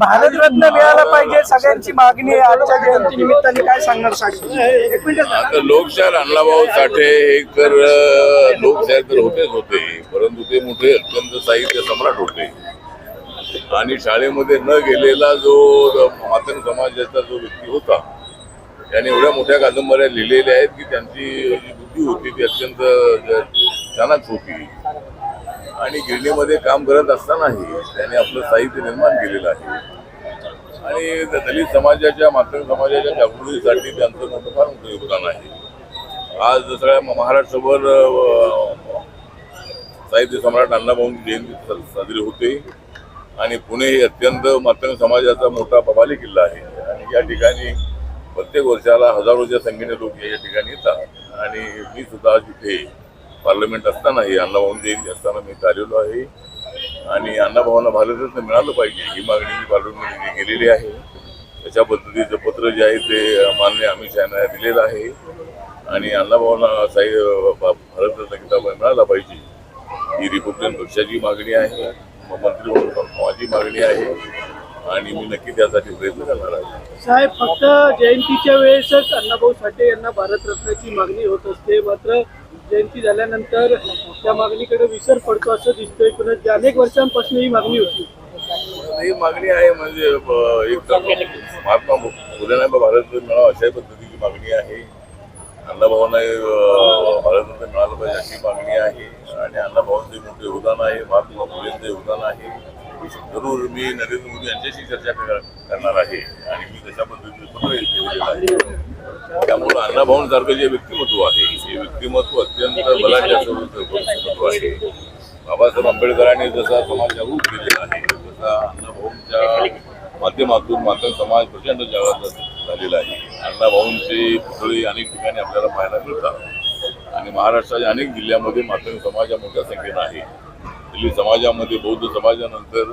भारतरत्न मिळाला पाहिजे सगळ्यांची मागणी आहे. आजच्या जयंती निमित्ताने काय सांगणार साक्षी एक लोकशाहीर अण्णाभाऊ साठे हे तर लोकशाहीर तर होतेच होते. परंतु ते मोठे अत्यंत साहित्य सम्राट होते. आणि शाळेमध्ये न गेलेला जो मातन समाजाचा जो व्यक्ती होता त्याने एवढ्या मोठ्या कादंबऱ्या लिहिलेल्या आहेत की त्यांची जी बुद्धी होती ती अत्यंत छानच होती. आणि गिरणीमध्ये काम करत असतानाही त्याने आपलं साहित्य निर्माण केलेलं आहे. आणि द- दलित समाजाच्या मातृ समाजाच्या जागृतीसाठी त्यांचं मोठं फार मोठं योगदान आहे. आज सगळ्या म- महाराष्ट्रभर साहित्य सम्राट अण्णाभाऊंची जयंती साजरी होते. आणि पुणे हे अत्यंत मातंग समाजाचा मोठा कबाली किल्ला आहे. आणि या ठिकाणी प्रत्येक वर्षाला हजारोच्या संख्येने लोक या ठिकाणी येतात. आणि मी सुद्धा तिथे पार्लमेंट असतानाही अण्णाभाऊन जयंती असताना मी चाललेलो आहे. आणि अण्णाभाऊंना भारतरत्न मिळालं पाहिजे. ही मागणी मी पार्लमेंटमध्ये केलेली आहे त्याच्या पद्धतीचं पत्र जे आहे ते माननीय अमित शहा दिलेलं आहे. आणि अण्णाभाऊंना साई भारतरत्न किताब मिळाला पाहिजे. ही रिपब्लिकन पक्षाची मागणी आहे. म- मंत्री माझी मागणी आहे. आणि मी नक्की त्यासाठी प्रयत्न करणार आहे. साहेब फक्त जयंतीच्या वेळेसच अण्णाभाऊ साठे यांना भारतरत्नाची मागणी होत असते. मात्र जयंती झाल्यानंतर त्या मागणीकडे विसर पडतो असं दिसतोय. पुन्हा अनेक वर्षांपासून ही मागणी होती. ही मागणी आहे म्हणजे एक महात्मा फुलेनाबा भारतरत्न मिळावा अशा पद्धतीची मागणी आहे. अण्णाभाऊंना भारतरत्न मिळालं पाहिजे अशी मागणी आहे. आणि अण्णाभाऊंचे मोठे योगदान आहे महात्मा फुलेंचं योगदान आहे. जरूर मी नरेंद्र मोदी यांच्याशी चर्चा करणार आहे. आणि मी तशा पद्धतीने पत्र लिहिलेलं आहे. त्यामुळं अण्णाभाऊंसारखं जे व्यक्तिमत्व आहे हे व्यक्तिमत्व अत्यंत बलाच्या स्वरूपात आहे बाबासाहेब आंबेडकरांनी जसा समाज जागृत केलेला आहे तसा अण्णाभाऊंच्या माध्यमातून मात्र समाज प्रचंड जागृत झालेला आहे. अण्णाभाऊंचे पुतळी अनेक ठिकाणी आपल्याला पाहायला मिळतात. आणि महाराष्ट्राच्या अनेक जिल्ह्यामध्ये मात्र समाज मोठ्या संख्येनं आहे. दिल्ली समाजामध्ये बौद्ध समाजानंतर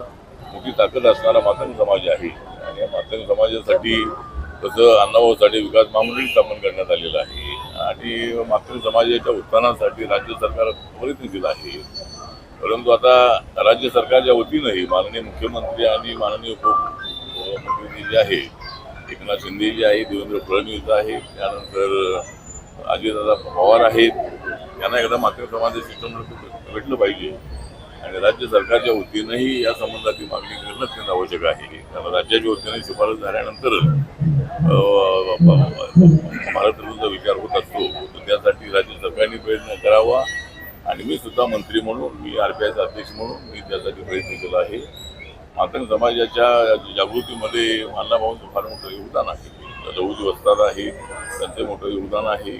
मोठी ताकद असणारा मातंग समाज आहे. आणि या मातंग समाजासाठी तसं अण्णाभाऊसाठी विकास महामंडळ स्थापन करण्यात आलेलं आहे. आणि मातृ समाजाच्या उत्थानासाठी राज्य सरकार प्रयत्नशील आहे. परंतु आता राज्य सरकारच्या वतीनंही माननीय मुख्यमंत्री आणि माननीय उपमुख्यमंत्री जे आहे एकनाथ शिंदे जे आहे देवेंद्र फडणवीस आहे त्यानंतर अजितदादा पवार आहेत. त्यांना एकदा मात्र समाज सिस्टम भेटलं पाहिजे. आणि राज्य सरकारच्या वतीनंही या संबंधाची मागणी करणं अत्यंत आवश्यक आहे. कारण राज्याच्या वतीने शिफारस झाल्यानंतर भारतरत्नाचा विचार होत असतो तर त्यासाठी राज्य सरकारने प्रयत्न करावा. आणि मी सुद्धा मंत्री म्हणून मी आर पी आयचा अध्यक्ष म्हणून मी त्यासाठी प्रयत्न केला आहे. मातंग समाजाच्या जागृतीमध्ये अण्णाभाऊंचं फार मोठं योगदान आहे. लघुजी वस्ताद आहे त्यांचं मोठं योगदान आहे.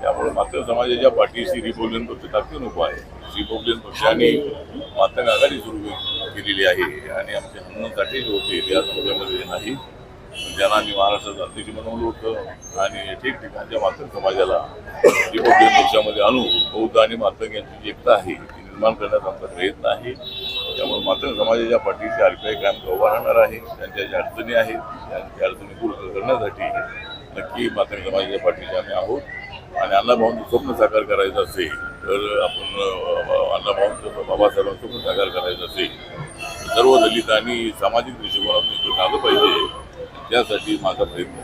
त्यामुळे मातंग समाजाच्या पाठीशी रिपब्लिकन पक्ष ताकदीन नको आहे. रिपब्लिकन पक्षाने मातंग आघाडी सुरू केलेली आहे. आणि आमचे हनुमंतसाठी जे होते ते आज नाही. ज्यांना आम्ही महाराष्ट्राचं अध्यक्ष बनवलं होतं आणि ठिकठिकाणच्या मातंग समाजाला रिपब्लिकन पक्षामध्ये आणून बौद्ध आणि मातंग यांची जी एकता आहे ती निर्माण करण्याचा आमचा प्रयत्न आहे. त्यामुळे मातंग समाजाच्या पाठीशी आर पी आय कायम उभा राहणार आहे त्यांच्या ज्या अडचणी आहेत त्यांच्या अडचणी दूर करण्यासाठी नक्की मातंग समाजाच्या पाठीशी आम्ही आहोत. आणि अण्णाभाऊंचं स्वप्न साकार करायचं असेल तर आपण अण्णाभाऊंचं बाबासाहेबांचं स्वप्न साकार करायचं असेल तर सर्व दलितांनी सामाजिक दृष्टिकोनातून इकडे आलं पाहिजे. त्यासाठी माझा प्रयत्न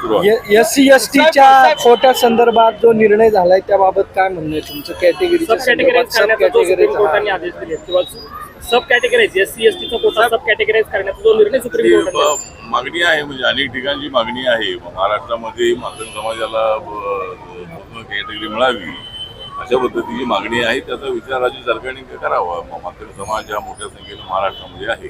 सुरू आहे. एस सी एस टीच्या कोट्या संदर्भात जो निर्णय झालाय त्याबाबत काय म्हणणं आहे तुमचं? कॅटेगरीच्या सब कॅटेगराईज सब करण्याचा जो सुप्रीम कोर्टाने कॅटेगरीचा आदेश दिले किंवा sub categorise S C S टीचा कोटा सब कॅटेगराईज करण्याचा जो निर्णय सुप्रीम कोर्टाने मागणी आहे म्हणजे अनेक ठिकाणची मागणी आहे. महाराष्ट्रामध्ये मातंग समाजाला कॅटेगरी मिळावी अशा पद्धतीची मागणी आहे. त्याचा विचार राज्य सरकारने करावा. म- मातंग समाज हा मोठ्या संख्येनं महाराष्ट्रामध्ये आहे.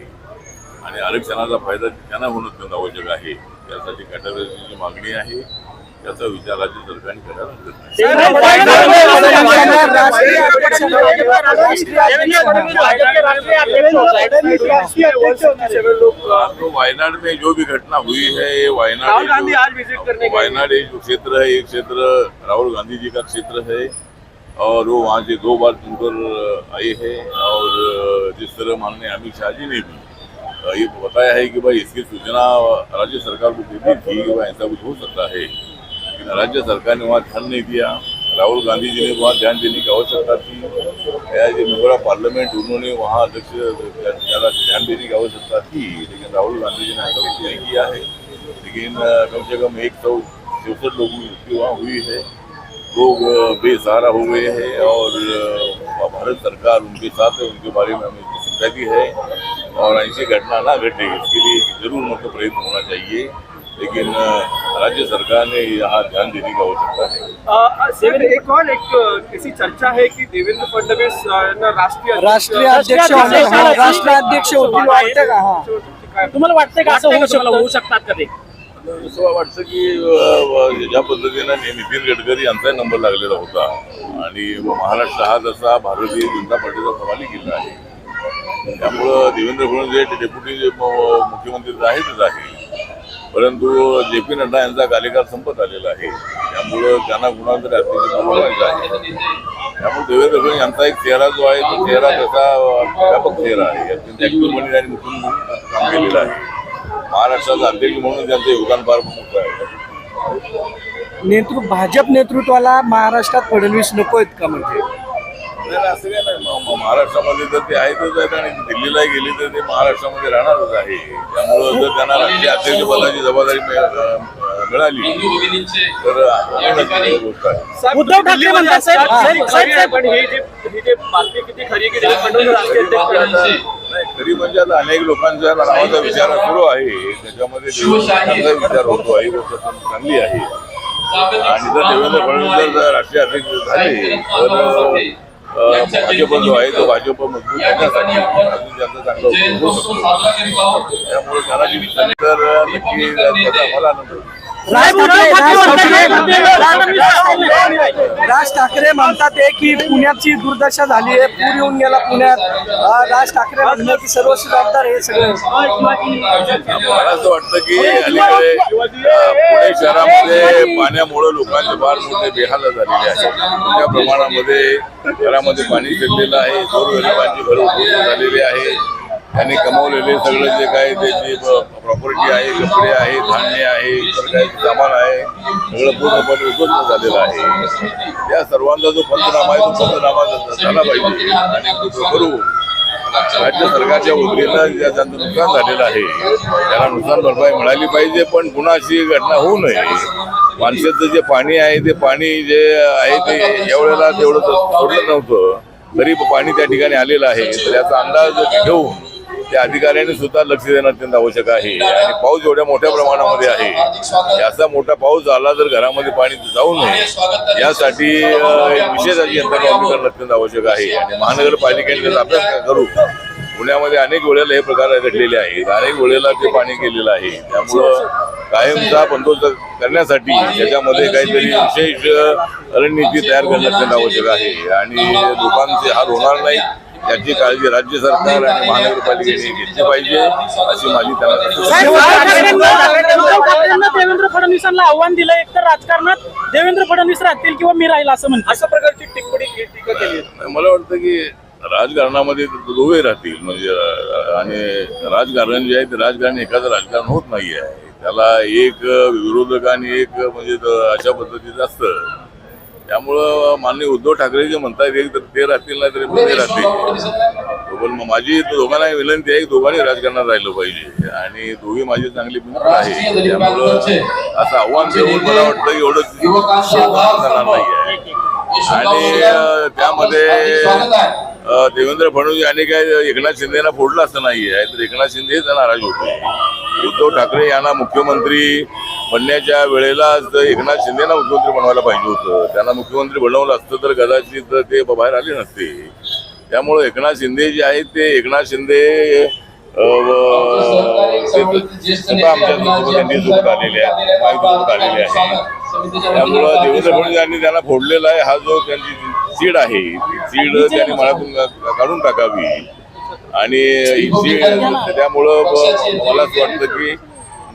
आणि आरक्षणाचा फायदा त्यांना होणं अत्यंत आवश्यक आहे. त्यासाठी कॅटेगरीची मागणी आहे त्याचा विचार राज्य सरकारने करायला वायनाड में जो भी घटना हुई है ये वायनाड वायनाड एक जो क्षेत्र है एक क्षेत्र राहुल गांधी जी का क्षेत्र है। और वो वहाँ से दो बार चुनकर आए हैं। और जिस तरह माननीय अमित शाह जी ने भी ये बताया है कि भाई इसकी सूचना राज्य सरकार को देनी थी कि भाई ऐसा कुछ हो सकता है। लेकिन राज्य सरकार ने वहाँ ध्यान नहीं दिया। राहुल गांधी जी ने वहाँ ध्यान देने की आवश्यकता थी। As a member of parliament उन्होंने वहाँ अध्यक्ष ज़्यादा ध्यान देने की आवश्यकता थी, लेकिन राहुल गांधी जी ने ऐसा कुछ नहीं किया है। लेकिन कम से कम एक सौ चौसठ लोगों की मृत्यु वहाँ हुई है। लोग बेसहारा हो गए हैं और भारत सरकार उनके साथ है, उनके बारे में हमें सिंपैथी है और ऐसी घटना ना घटे। इसके लिए ज़रूर मतलब प्रयत्न होना चाहिए लेकिन राज्य सरकार ने यहाँ ध्यान देने की आवश्यकता है। एक और एक ऐसी चर्चा है की देवेंद्र फडणवीस राष्ट्रीय राष्ट्रीय अध्यक्ष राष्ट्रीय अध्यक्ष वाटतं का हा। का असं होऊ होऊ शकतात का ते? वाटतं की ज्या पद्धतीनं नि- नितीन गडकरी यांचा नंबर लागलेला होता आणि महाराष्ट्र हा जसा भारतीय जनता पार्टीचा कमाली किल्ला आहे. त्यामुळं देवेंद्र फडणवीस हे डेप्युटी मुख्यमंत्री तर आहेतच आहे. परंतु जे पी नड्डा यांचा कार्यकाळ संपत आलेला आहे. त्यामुळं त्यांना कुणाला तरी अध्यक्ष आहे. त्यामुळे देवेंद्र फडणवीस यांचा एक चेहरा जो आहे तो चेहरा त्याचा व्यापक चेहरा आहे. अत्यंत ऍक्टिव्ह आणि मुख्यमंत्री काम केलेलं आहे. महाराष्ट्राचा अध्यक्ष म्हणून त्यांचं योगदान फार मोठं आहे. नेतृत्व भाजप नेतृत्वाला महाराष्ट्रात फडणवीस नको आहेत का म्हणजे. नाही, नाही, असं काय नाही महाराष्ट्रामध्ये तर ते आहेतच आहेत आणि दिल्लीलाही गेली तर ते महाराष्ट्रामध्ये राहणारच आहे. त्यामुळं जर त्यांना राष्ट्रीय अध्यक्षपदाची जबाबदारी मिळाली तर गोष्ट आहे. उद्धव ठाकरे म्हणतात, साहेब, पण ही जी ही जी बातमी किती खरी की होणार? नाही खरी म्हणजे आता अनेक लोकांच्या नावाचा विचार सुरू आहे. त्याच्यामध्ये देवेंद्र विचार होतो आहे ही गोष्ट चांगली आहे. आणि जर देवेंद्र फडणवीस जर राष्ट्रीय अध्यक्ष झाले तर भाजप जो आहे तो भाजप मजबूत करण्यासाठी अजून त्यांचा चांगला उपयोग होऊ शकतो त्यामुळे त्यांना जी विचार तर नक्की त्याचा आम्हाला आनंद होईल. राज ठाकरे म्हणतात आहे की पुण्याची दुर्दशा झाली आहे पूर येऊन गेला पुण्यात. राज ठाकरे म्हणणं की सर्व जबाबदार हे सगळं. मला असं वाटतं की अलीकडे पुणे शहरामध्ये पाण्यामुळे लोकांचे फार मोठे बेहाल झालेले आहेत. मोठ्या प्रमाणामध्ये घरामध्ये पाणी शिरलेलं आहे. गोरगरिबांची घर उद्ध्वस्त झालेली आहे त्यांनी कमावलेले सगळं जे काय त्याची प्रॉपर्टी आहे कपडे आहे धान्य आहे इतर सामान आहे सगळं पूर्णपणे उद्ध्वस्त झालेलं आहे. त्या सर्वांचा जो पंचनामा आहे तो पंचनामा झाला पाहिजे. आणि तो करू राज्य सरकारच्या वतीनं ज्या ज्यांचं नुकसान झालेलं आहे त्याला नुकसान भरपाई मिळाली पाहिजे पण पुन्हा अशी घटना होऊ नये. माणसाचं जे पाणी आहे ते पाणी जे आहे ते यावेळेला तेवढं सोडलं नव्हतं. तरी पाणी त्या ठिकाणी आलेलं आहे. तर याचा अंदाज घेऊन त्या अधिकाऱ्यांनी सुद्धा लक्ष देणं अत्यंत आवश्यक आहे. आणि पाऊस एवढ्या मोठ्या प्रमाणामध्ये आहे. याचा मोठा पाऊस झाला तर घरामध्ये पाणी जाऊ नये यासाठी विशेष अशी यंत्रणा उभी करणं अत्यंत आवश्यक आहे. आणि महानगरपालिकेने त्याचा अभ्यास करू? पुण्यामध्ये अनेक वेळेला हे प्रकार घडलेले आहेत. अनेक वेळेला ते पाणी गेलेलं आहे. त्यामुळं कायमचा बंदोबस्त करण्यासाठी त्याच्यामध्ये काहीतरी विशेष रणनीती तयार करणं अत्यंत आवश्यक आहे. आणि लोकांचे हाल होणार नाही याची काळजी राज्य सरकार आणि महानगरपालिकेने घेतली पाहिजे अशी माझी त्यांना देवेंद्र फडणवीसांना आव्हान दिलं एक तर राजकारणात देवेंद्र फडणवीस राहतील किंवा मी राहील असं म्हणतात. अशा प्रकारची टिप्पणी टीका केली आहे. मला वाटतं की राजकारणामध्ये दोघे राहतील म्हणजे आणि राजकारण जे आहे ते राजकारण एखादं राजकारण होत नाही आहे त्याला एक विरोधक आणि एक म्हणजे अशा पद्धतीचं असतं. त्यामुळं माननीय उद्धव ठाकरे जे म्हणतात एक तर ते राहतील नाही तरी ते राहतील. पण माझी दोघांना विनंती आहे की दोघांनी राजकारणात राहिलं पाहिजे. आणि दोघी माझी चांगली मित्र आहे त्यामुळं असं आव्हान देऊन मला वाटतं एवढं करणार नाही आहे आणि त्यामध्ये देवेंद्र फडणवीस यांनी काय एकनाथ शिंदेना फोडलं असं नाही आहे तर एकनाथ शिंदे नाराज होते उद्धव ठाकरे यांना मुख्यमंत्री बनण्याच्या वेळेला एकनाथ शिंदेना मुख्यमंत्री बनवायला पाहिजे होतं. त्यांना मुख्यमंत्री बनवलं असतं तर कदाचित ते बाहेर आले नसते. त्यामुळे एकनाथ शिंदे जे आहेत ते एकनाथ शिंदे सुद्धा आमच्यासोबत त्यांनी चूक आलेली आहे माहिती आलेली आहे त्यामुळं देवेंद्र फडणवीस यांनी त्यांना फोडलेला आहे. हा जो त्यांची सीड आहे ती सीड त्यांनी मनातून का- काढून टाकावी. आणि सीड त्यामुळं ब- मला असं वाटतं की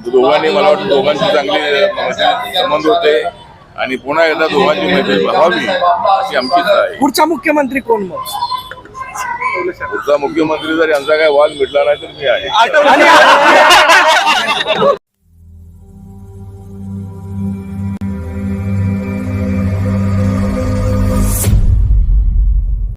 दोघांनी मला वाटतं दोघांची चांगली संबंध होते. आणि पुन्हा एकदा दोघांची मैत्री व्हावी अशी आमची इच्छा आहे. पुढचा मुख्यमंत्री कोण मग? पुढचा मुख्यमंत्री जर यांचा काय वाद मिटला नाही तर मी आहे.